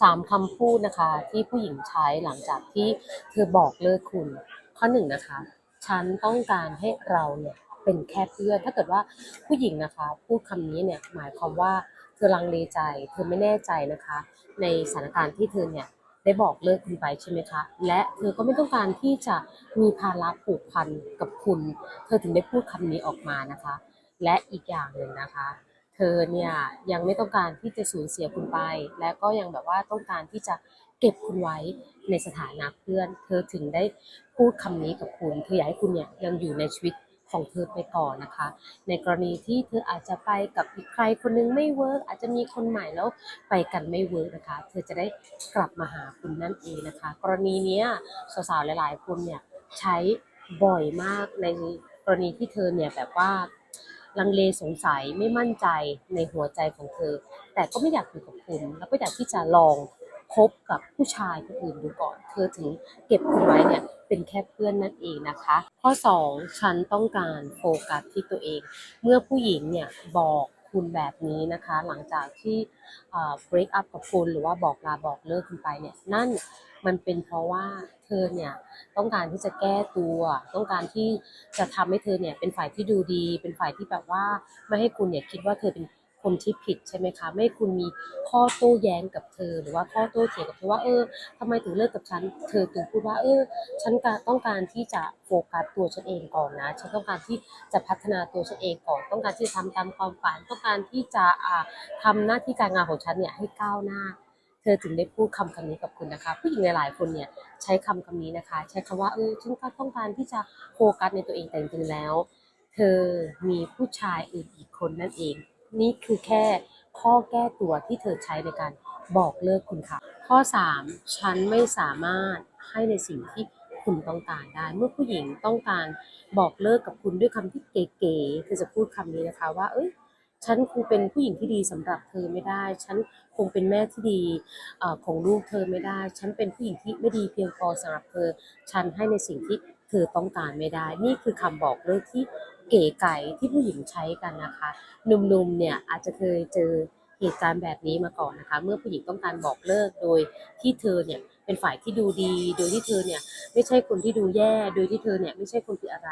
สามคำพูดนะคะ ที่ผู้หญิงใช้หลังจากที่เธอบอกเลิกคุณ ข้อหนึ่งนะคะ ฉันต้องการให้เราเนี่ยเป็นแค่เพื่อน ถ้าเกิดว่าผู้หญิงนะคะ พูดคำนี้เนี่ยหมายความว่าเธอลังเลใจ เธอไม่แน่ใจนะคะ ในสถานการณ์ที่เธอเนี่ยได้บอกเลิกคุณไปใช่ไหมคะ และเธอก็ไม่ต้องการที่จะมีภาระผูกพันกับคุณ เธอถึงได้พูดคำนี้ออกมานะคะ และอีกอย่างหนึ่งนะคะ เธอเนี่ยยังไม่ต้องการที่จะสูญเสียคุณไป และก็ยังแบบว่าต้องการที่จะเก็บคุณไว้ในสถานะเพื่อน เธอถึงได้พูดคำนี้กับคุณเธออยากให้คุณเนี่ยยังอยู่ในชีวิตของเธอไปก่อนนะคะ ในกรณีที่เธออาจจะไปกับอีกใครคนนึงไม่เวิร์กอาจจะมีคนใหม่แล้วไปกันไม่เวิร์กนะคะ เธอจะได้กลับมาหาคุณนั่นเองนะคะ กรณีนี้สาวๆหลาย ๆ คนเนี่ยใช้บ่อยมากในกรณีที่เธอเนี่ยแบบว่า ลังเลสงสัยไม่มั่นใจในหัวใจของเธอ แต่ก็ไม่อยากอยู่กับคุณ แล้วก็อยากที่จะลองคบกับผู้ชายคนอื่นดูก่อน เธอถึงเก็บคุณไว้เนี่ยเป็นแค่เพื่อนนั่นเองนะคะ ข้อ 2 ฉันต้องการโฟกัสที่ตัวเอง เมื่อผู้หญิงเนี่ยบอก คุณแบบนี้นะคะ หลังจากที่เอ่อ break up กับคุณหรือว่าบอกลาบอกเลิกคุณไปเนี่ยนั่นมันเป็นเพราะว่าเธอเนี่ยต้องการที่จะแก้ตัว ต้องการที่จะทำให้เธอเนี่ยเป็นฝ่ายที่ดูดี เป็นฝ่ายที่แบบว่าไม่ให้คุณเนี่ยคิดว่าเธอเป็น คนที่ผิดใช่ไหมคะ ไม่ให้คุณมีข้อโต้แย้งกับเธอ หรือว่าข้อโต้เถียงกับเธอว่าเออทำไมถึงเลิกกับฉัน เธอถึงพูดว่าเออ ฉันต้องการที่จะโฟกัสตัวฉันเองก่อนนะ ฉันต้องการที่จะพัฒนาตัวฉันเองก่อน ต้องการที่จะทำตามความฝัน ต้องการที่จะอ่าทำหน้าที่การงานของฉันเนี่ยให้ก้าวหน้าเธอถึงได้พูดคำคำนี้กับคุณนะคะ ผู้หญิงหลายๆคนเนี่ยใช้คำคำนี้นะคะ ใช้คำว่าเออฉันก็ต้องการที่จะโฟกัสในตัวเองแต่จริงๆแล้ว เธอมีผู้ชายอื่นอีกคนนั่นเอง นี่คือแค่ข้อแก้ตัวที่เธอใช้ในการบอกเลิกคุณค่ะ ข้อ 3 ฉันไม่สามารถให้ในสิ่งที่คุณต้องการได้ เมื่อผู้หญิงต้องการบอกเลิกกับคุณด้วยคำที่เก๋ๆเธอจะพูดคำนี้นะคะว่า เอ้ยฉันคงเป็นผู้หญิงที่ดีสำหรับเธอไม่ได้ ฉันคงเป็นแม่ที่ดีของลูกเธอไม่ได้ ฉันเป็นผู้หญิงที่ไม่ดีเพียงพอสำหรับเธอ ฉันให้ในสิ่งที่ เธอต้องการไม่ได้ นี่คือคำบอกเลิกที่เก๋ไก๋ที่ผู้หญิงใช้กันนะคะ หนุ่มๆเนี่ยอาจจะเคยเจอเหตุการณ์แบบนี้มาก่อนนะคะ เมื่อผู้หญิงต้องการบอกเลิกโดยที่เธอเนี่ยเป็นฝ่ายที่ดูดี โดยที่เธอเนี่ยไม่ใช่คนที่ดูแย่ โดยที่เธอเนี่ยไม่ใช่คนที่อะไร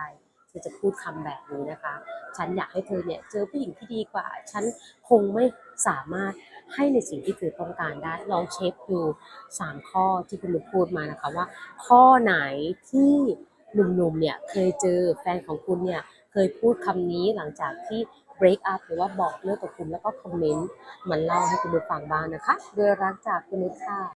เธอจะพูดคำแบบนี้นะคะ ฉันอยากให้เธอเนี่ยเจอผู้หญิงที่ดีกว่า ฉันคงไม่สามารถให้ในสิ่งที่เธอต้องการได้ ลองเช็คดู3ข้อที่คุณนุชพูดมานะคะว่า ข้อไหนที่ หนุ่มๆเนี่ยเคยเจอแฟนของคุณเนี่ยเคยพูดคำนี้หลังจากที่ break up หรือว่าบอกเลิกกับคุณแล้วก็คอมเมนต์มันเล่าให้คุณดูฟังบ้างนะคะ โดยรักจากคุณนุชค่ะ